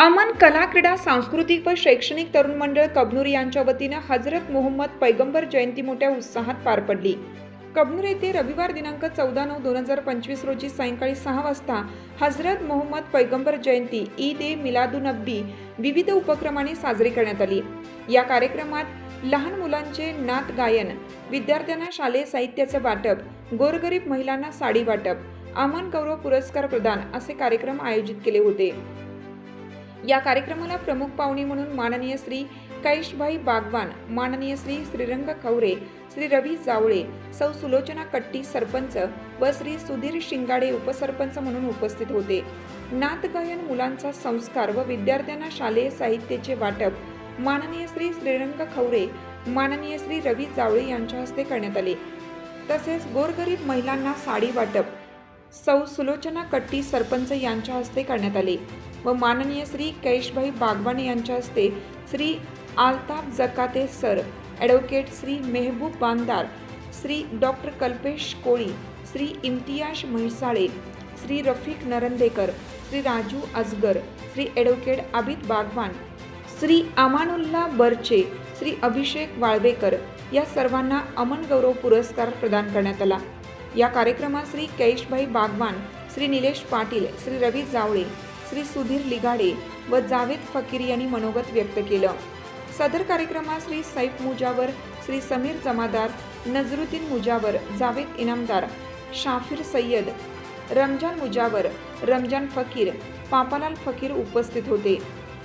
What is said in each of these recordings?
अमन कला क्रीडा सांस्कृतिक व शैक्षणिक तरुण मंडळ कबनूर यांच्या वतीनं हजरत मोहम्मद पैगंबर जयंती मोठ्या उत्साहात पार पडली. कबनूर येथे रविवार दिनांक चौदा नऊ दोन हजार पंचवीस रोजी सायंकाळी सहा वाजता हजरत मोहम्मद पैगंबर जयंती ईद ए मिलादुनब्बी विविध उपक्रमाने साजरी करण्यात आली. या कार्यक्रमात लहान मुलांचे नात गायन विद्यार्थ्यांना शालेय साहित्याचं वाटप गोरगरीब महिलांना साडी वाटप अमन गौरव पुरस्कार प्रदान असे कार्यक्रम आयोजित केले होते. या कार्यक्रमाला प्रमुख पाहुणे म्हणून माननीय श्री कैशभाई बागवान माननीय श्री श्रीरंग खवरे श्री रवी जावळे सौ सुलोचना कट्टी सरपंच व श्री सुधीर शिंगाडे उपसरपंच म्हणून उपस्थित होते. नाथगायन मुलांचा संस्कार व विद्यार्थ्यांना शालेय साहित्याचे वाटप माननीय श्री श्रीरंग खवरे माननीय श्री रवी जावळे यांच्या हस्ते करण्यात आले. तसेच गोरगरीब महिलांना साडी वाटप सौ सुलोचना कट्टी सरपंच यांच्या हस्ते करण्यात आले व माननीय श्री कैशभाई बागवान यांच्या हस्ते Shri Altab Jakate sir advocate Shri Mehboob Bandar Shri doctor Kalpesh Koli Shri Imtiyaz Mhaisale Shri Rafiq Narandekar Shri Raju Ajgar Shri advocate Abid Bagwan Shri Amanulla Barche Shri Abhishek Walvekar या सर्वांना अमन गौरव पुरस्कार प्रदान करण्यात आला. या कार्यक्रमात श्री कैशभाई बागवान श्री निलेश पाटील श्री रवी जावळे श्री सुधीर लिगाडे व जावेद फकीर यांनी मनोगत व्यक्त केलं. सदर कार्यक्रमात श्री सैफ मुजावर श्री समीर जमादार नजरुद्दीन मुजावर जावेद इनामदार शाफिर सय्यद रमजान मुजावर रमजान फकीर पापालाल फकीर उपस्थित होते.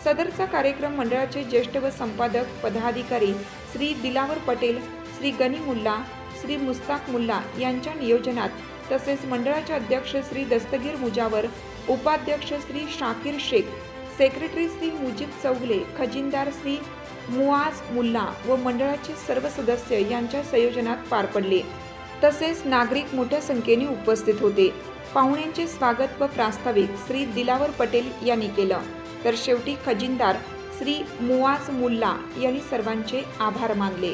सदरचा कार्यक्रम मंडळाचे ज्येष्ठ व संपादक पदाधिकारी श्री दिलावर पटेल श्री गनी मुल्ला श्री मुस्ताक मुल्ला यांच्या नियोजनात तसेच मंडळाचे अध्यक्ष श्री दस्तगीर मुजावर उपाध्यक्ष श्री शाकीर शेख सेक्रेटरी श्री मुजीब चौगले खजिनदार श्री मुआज मुल्ला व मंडळाचे सर्व सदस्य यांच्या संयोजनात पार पडले. तसेच नागरिक मोठ्या संख्येने उपस्थित होते. पाहुण्यांचे स्वागत व प्रास्ताविक श्री दिलावर पटेल यांनी केलं. तर शेवटी खजिनदार श्री मुआज मुल्ला यांनी सर्वांचे आभार मानले.